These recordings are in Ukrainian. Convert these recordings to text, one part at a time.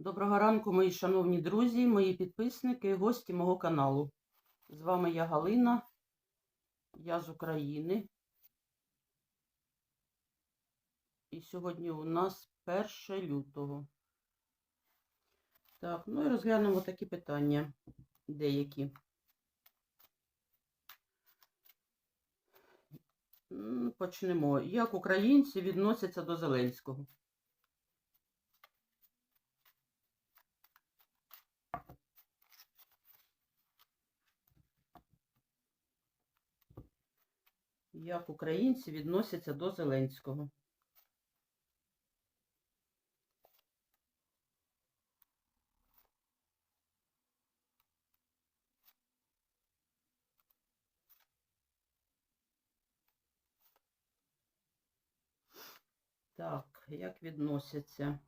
Доброго ранку, мої шановні друзі, мої підписники, гості мого каналу. З вами я Галина, я з України. І сьогодні у нас 1 лютого. Так, ну і розглянемо такі питання деякі. Почнемо. Як українці відносяться до Зеленського? Як українці відносяться до Зеленського? Так, як відносяться?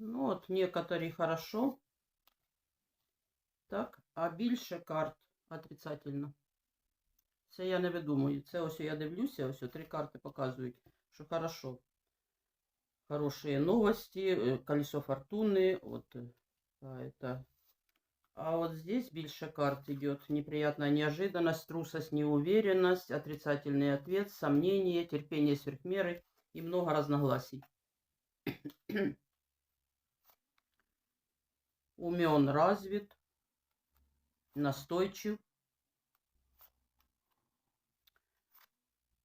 Ну, от некоторі хорошо. Так, а більше карт отрицательно. Це я не видумую. Це ось я дивлюся, ось три карти показують, що хорошо. Хорошие новости, э, колесо фортуны, вот э, а, это. А вот здесь больше карт идет. Неприятная неожиданность, трусость, неуверенность, отрицательный ответ, сомнение, терпение сверхмеры и много разногласий. Умен, развит, настойчив.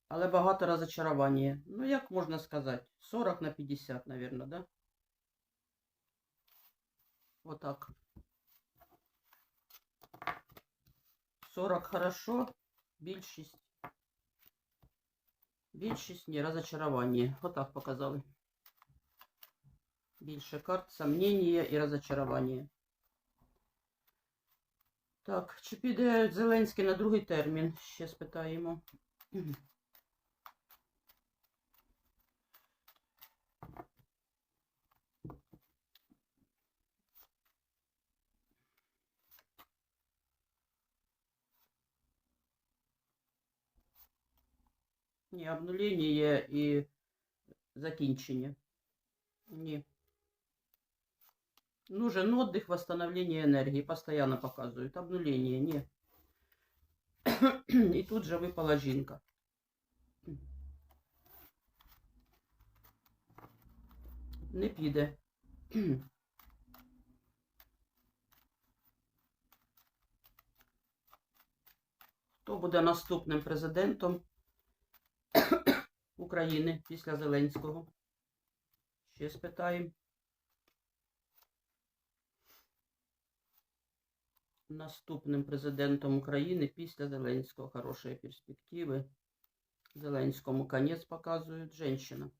Але багато розочарування. Ну, як можна сказати? 40 на 50, наверное, да? Отак. 40 хорошо, більшість. Більшість ні, розочарування. Отак показали. Більше карт, сомнення і розочарування. Так, чи піде Зеленський на другий термін? Ще спитаємо. Ні, обнулення і закінчення. Ні. Нужен отдых, восстановление энергии. Постоянно показывают. Обнуление. Не. И тут же выпала жінка. Не піде. Хто буде наступним президентом України після Зеленського? Ще спитаємо. Наступним президентом України після Зеленського. Хороші перспективи. Зеленському конець показують. Женщина.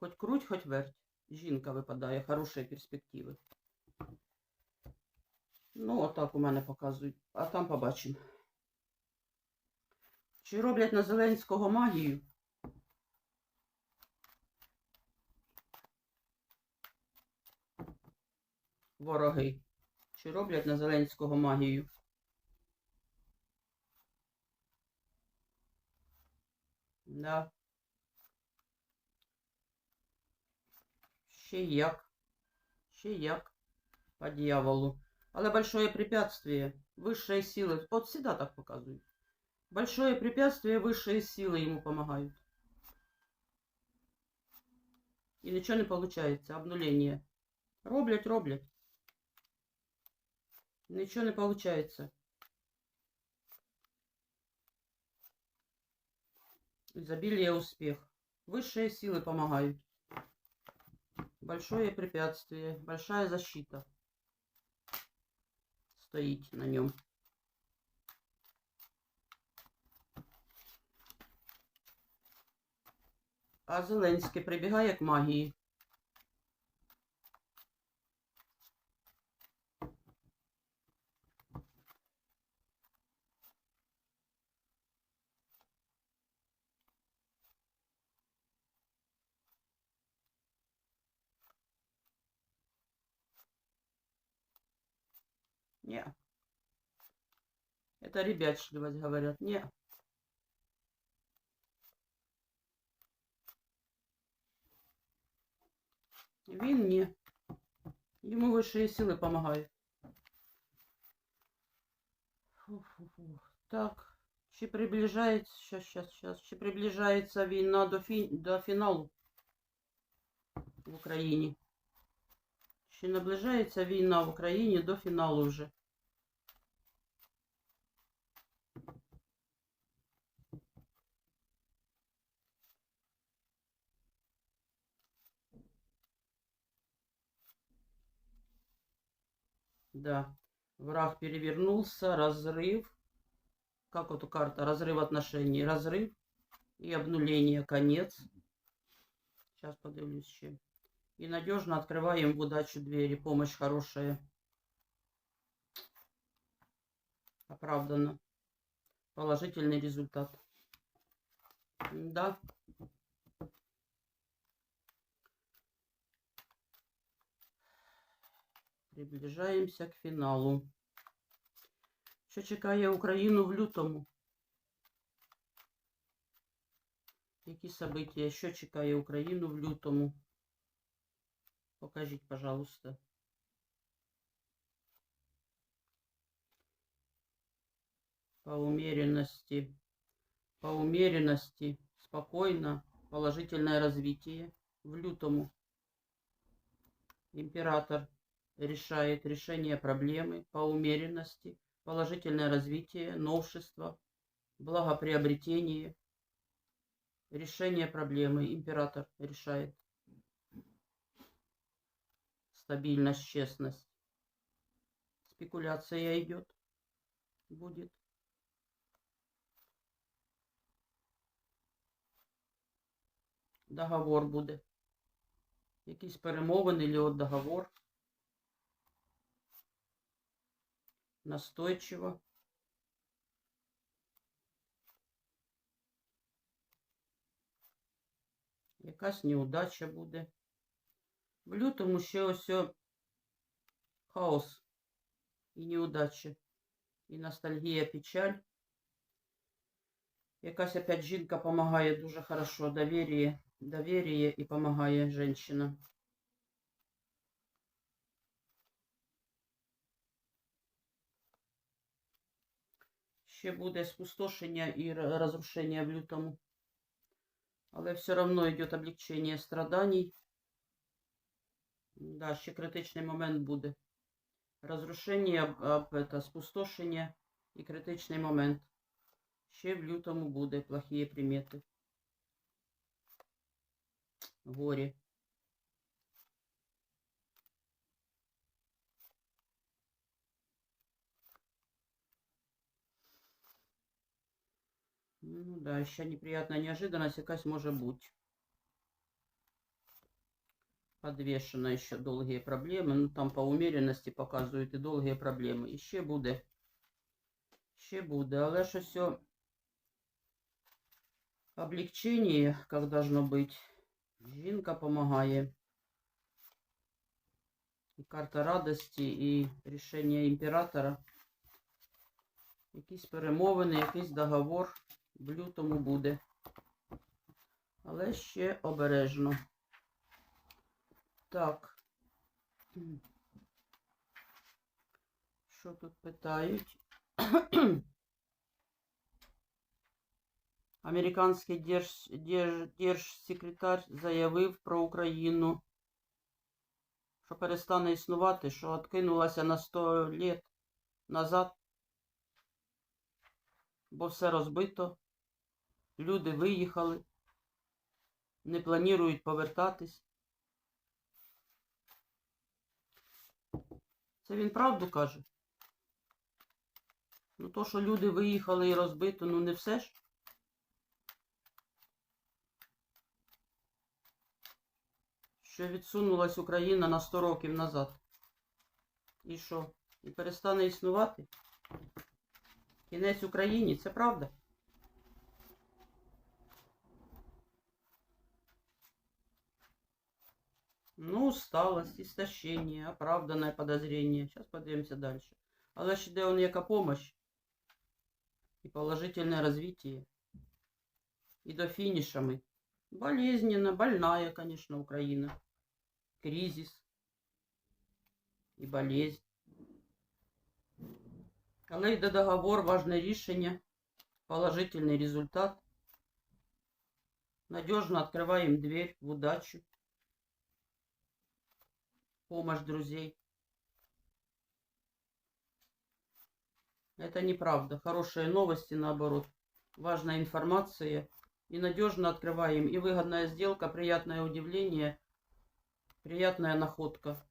Хоть круть, хоть верть. Жінка випадає. Хороші перспективи. Ну, отак у мене показують. А там побачимо. Чи роблять на Зеленського магію? Вороги Чи роблять на Зеленського магію? Да. Ще як. Ще як. По дьяволу. Але большое препятствие. Высшие силы. Вот всегда так показывают. Большое препятствие, высшие силы ему помогают. И ничего не получается. Обнуление. Роблять, роблять. Ничего не получается. Изобилие успех. Высшие силы помогают. Большое препятствие, большая защита стоит на нем. А Зеленський прибігає к магії. Не. Это ребячливость, говорят. Не. Він ні. Йому вищі сили допомагають. Фу-фу-фу. Так. Чи приближається, щас, щас, щас. Чи приближається війна до, фі... до фіналу в Україні? Чи наближається війна в Україні до фіналу вже? Да. Враг перевернулся, разрыв. Как вот карта? Разрыв отношений. Разрыв и обнуление. Конец. Сейчас подивлюсь ще. И надежно открываем в удачу двери. Помощь хорошая. Оправданно. Положительный результат. Да. Приближаємося к фіналу. Що чекає Україну в лютому? Які события? Що чекає Україну в лютому? Покажіть, пожалуйста. По умеренности. По умеренности. Спокойно. Положительное развитие в лютому. Император решает решение проблемы по умеренности, положительное развитие, новшество, благоприобретение, решение проблемы. Император решает. Стабильность, честность. Спекуляция идет. Будет. Договор буде. Якісь перемовини, или договор. Настойчиво. Якась неудача буде. В лютому ще ось хаос і неудача, і ностальгія, печаль. Якась опять жінка помогає дуже хорошо, доверие і помогає женщина. Ще буде спустошення і розрушення в лютому. Але все одно йде облегчення страданій. Да, ще критичний момент буде. Розрушення, об- это, спустошення і критичний момент. Ще в лютому буде плохі примети. Горі. Ну да, ще неприятна неожиданность якась може бути. Подвешено ще довгі проблеми. Ну там по умеренности показують і довгі проблеми. І ще буде. Ще буде. Але ж все облегчение, как должно быть. Жінка помогає. І карта радості, і рішення імператора. Якісь перемовини, якийсь договор в лютому буде. Але ще обережно. Так. Що тут питають? Американський держ, держ, держсекретар заявив про Україну, що перестане існувати, що откинулася на 100 літ назад, бо все розбито, люди виїхали, не планують повертатись. Це він правду каже? Ну то, що люди виїхали і розбито, ну не все ж. Що відсунулась Україна на 100 років назад. І що? І перестане існувати? Кінець Україні, це правда? Ну, усталость, истощение, оправданное подозрение. Сейчас подивимося дальше. Але ж іде он яка помощь і положительне розвитие. І до фініша ми. Болезненно, больная, конечно, Україна. Кризис і болезнь. Але йде договор, важне рішення, положительний результат. Надежно открываем дверь в удачу. Помощь друзей. Это неправда. Хорошие новости, наоборот. Важная информация. И надежно открываем. И выгодная сделка, приятное удивление, приятная находка.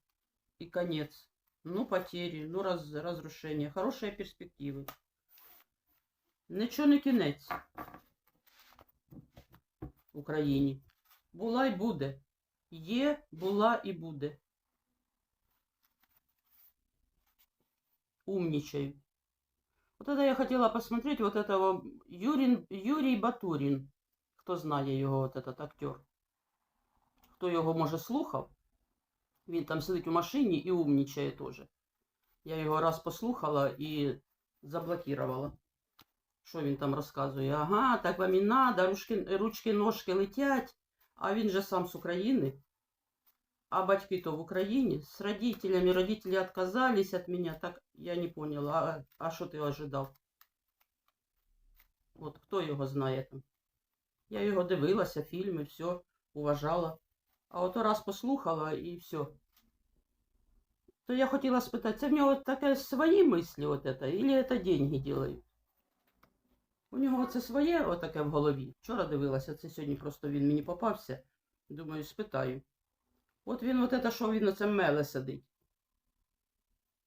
И конец. Ну, потери, ну, раз, разрушение. Хорошие перспективы. Нічого не кінець Україні. Була і буде. Є, була і буде. Умничаю. Вот это я хотела посмотреть, вот этого Юрин, Юрій Батурін. Хто знає його, вот этот актер. Хто його, може, слухав? Він там сидить у машині і умнічає теж. Я його раз послухала і заблокувала. Що він там розказує? Ага, так вам і надо, ручки, ручки, ножки летять. А він же сам з України. А батьки то в Україні. С родителями. Родители отказались от меня. Так я не поняла. А, а що ти ожидав? От хто його знає там? Я його дивилася, фільми, все, уважала. А ото раз послухала і все. То я хотіла спитати, це в нього таке свої мислі, это, це деньги делають? У нього це своє отаке в голові. Вчора дивилася, це сьогодні просто він мені попався. Думаю, спитаю. От він, от це, що він оце меле сидить.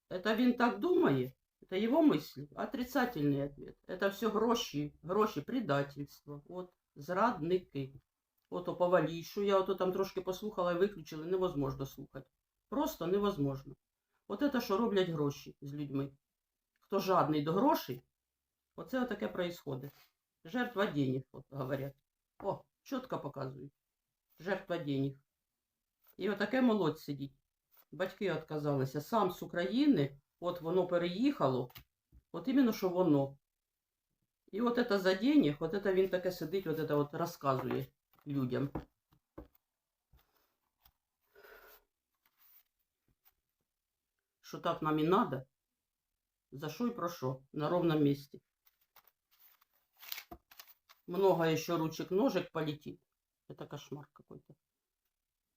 Это він так думає? Это его мысли? Отрицательный ответ. Это все гроші, гроші, предательство. От, зрадники. От о повалішу, я ото там трошки послухала і виключили, невозможно слухати. Просто невозможно. От це, що роблять гроші з людьми. Хто жадний до грошей, оце таке происходит. Жертва денег, от говорять. О, чітко показують. Жертва денег. І отаке молодь сидить. Батьки відказалися. Сам з України, от воно переїхало, от іменно що воно. І от це за денег, от це він таке сидить, от це от розказує людям. Що так нам і надо, за що і про що, на ровном месте. Много еще ручек-ножек полетит. Это кошмар какой-то.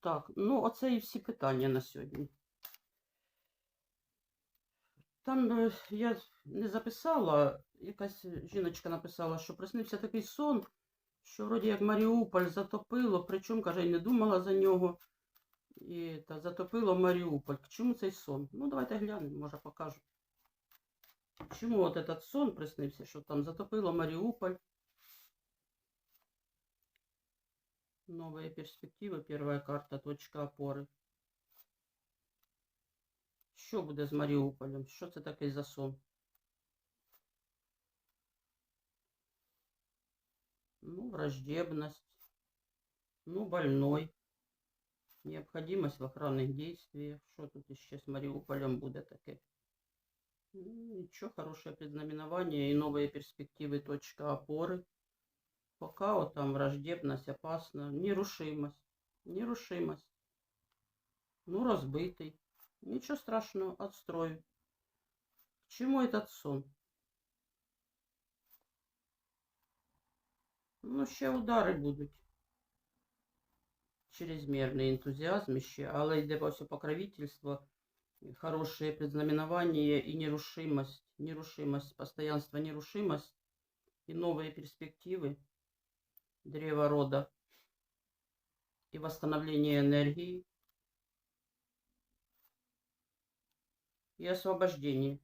Так, ну оце і всі питання на сьогодні. Там е, я не записала, якась жіночка написала, що приснився такий сон, що вроді як Маріуполь затопило, причому, каже, і не думала за нього. І та затопило Маріуполь. К чому цей сон? Ну, давайте глянемо, може покажу. Чому от этот сон приснився, що там затопило Маріуполь? Новые перспективи, первая карта, точка опори. Що буде з Маріуполем? Що це такий за сон? Ну, враждебность. Ну, больной. Необходимость в охранных действиях. Что тут еще с Мариуполем будет таке? Ну, Ничего, хорошее предзнаменование и новые перспективы, точка опоры. Пока вот там враждебность, опасно. Нерушимость. Нерушимость. Ну, разбитый. Ничего страшного, отстрою. К чему этот сон? Ну, ще удари будуть. Чрезмерний ентузіазм ще, але йде ось покровительство, хорошее предзнаменование и нерушимость. Нерушимость, постоянство, нерушимость и новые перспективы древа рода и восстановление энергии и освобождение.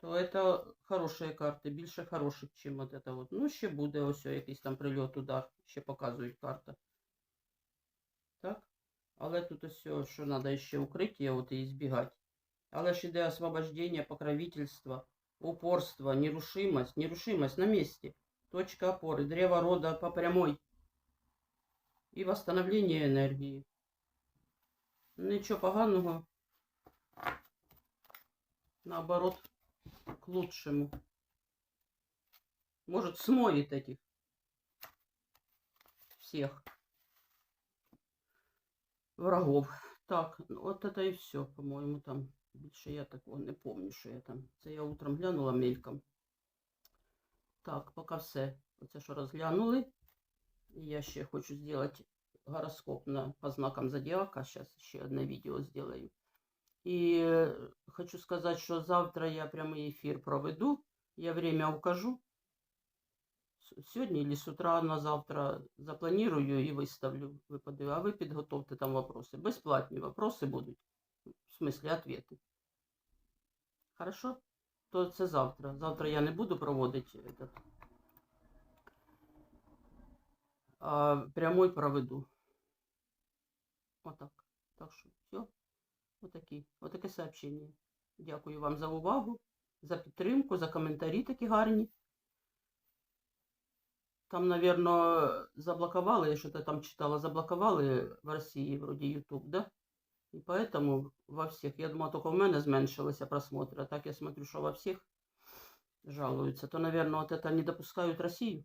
То это хорошие карти, більше хороших, чим от это от. Ну, ще буде ось о, якийсь там прильот, удар, ще показують карта. Так? Але тут ось, о, що треба ще укриття от і збігати. Але ж іде освобождення, покровительство, упорство, нерушимость, нерушимость на місці. Точка опори, древо рода по прямой. І восстановление енергії. Нічого поганого наоборот, к лучшему. Может, смоет этих всех врагов. Так, ну, от это і все, по-моєму, там більше я такого не помню, що я там. Це я утром глянула мельком. Так, поки все. Оце що розглянули. Я ще хочу зробити гороскоп на, по знакам зодіака. Зараз ще одне відео зроблю. І е, хочу сказати, що завтра я прямий ефір проведу. Я время укажу. Сьогодні или з утра на завтра запланирую і виставлю. Ви подив- А ви підготовте там вопроси. Безплатні вопроси будуть. В смислі, ответи. Хорошо? То це завтра. Завтра я не буду проводити этот, а прямой проведу. Отак. Так що все. Отакі. Отаке сообщення. Дякую вам за увагу, за підтримку, за коментарі такі гарні. Там, наверное, заблоковали, я что-то там читала, заблоковали в России вроде YouTube, да? И поэтому во всех, я думала, только в мене зменшилися просмотры, а так я смотрю, что во всех жалуются. То, наверное, вот это не допускают Россию.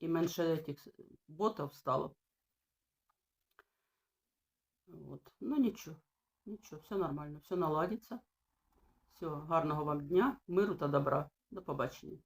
И меньше этих с- ботов стало. Вот. Ну ничего, ничего, все нормально, все наладится. Все, гарного вам дня, миру та добра. До побачення.